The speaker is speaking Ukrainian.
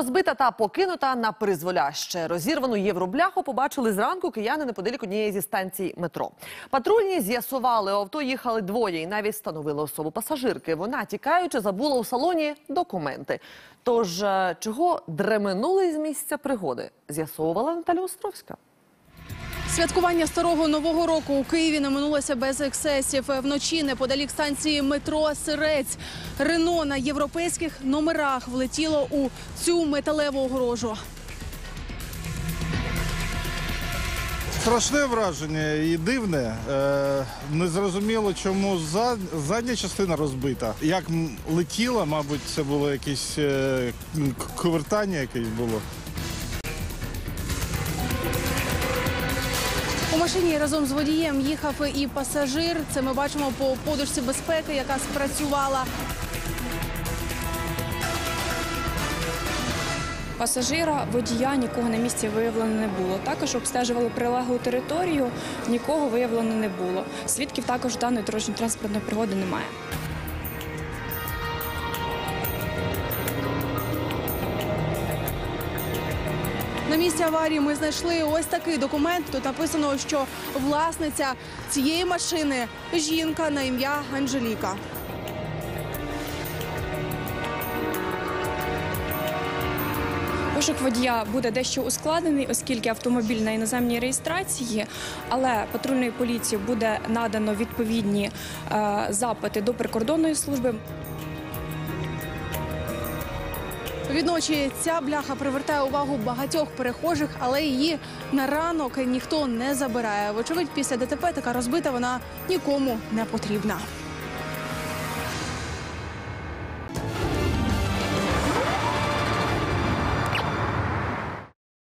Розбита та покинута на призволяще. Розірвану євробляху побачили зранку кияни неподалік однієї зі станцій метро. Патрульні з'ясували, авто їхали двоє і навіть встановили особу пасажирки. Вона, тікаючи, забула у салоні документи. Тож, е, чого дременули з місця пригоди, з'ясовувала Наталя Островська. Святкування старого нового року у Києві не минулося без ексцесів. Вночі неподалік станції метро Сирець Рено на європейських номерах влетіло у цю металеву огорожу. Страшне враження і дивне. Е, незрозуміло, чому за- задня частина розбита. Як летіла, мабуть, це було якесь е, ковертання якесь було. У машині разом з водієм їхав і пасажир. Це ми бачимо по подушці безпеки, яка спрацювала. Пасажира, водія нікого на місці виявлено не було. Також обстежували прилеглу територію, нікого виявлено не було. Свідків також даної дорожньо-транспортної пригоди немає. На місці аварії ми знайшли ось такий документ. Тут написано, що власниця цієї машини жінка на ім'я Анжеліка. Пошук водія буде дещо ускладнений, оскільки автомобіль на іноземній реєстрації, але патрульної поліції буде надано відповідні е, запити до прикордонної служби. Відночі ця бляха привертає увагу багатьох перехожих, але її на ранок ніхто не забирає. Вочевидь, після ДТП така розбита вона нікому не потрібна.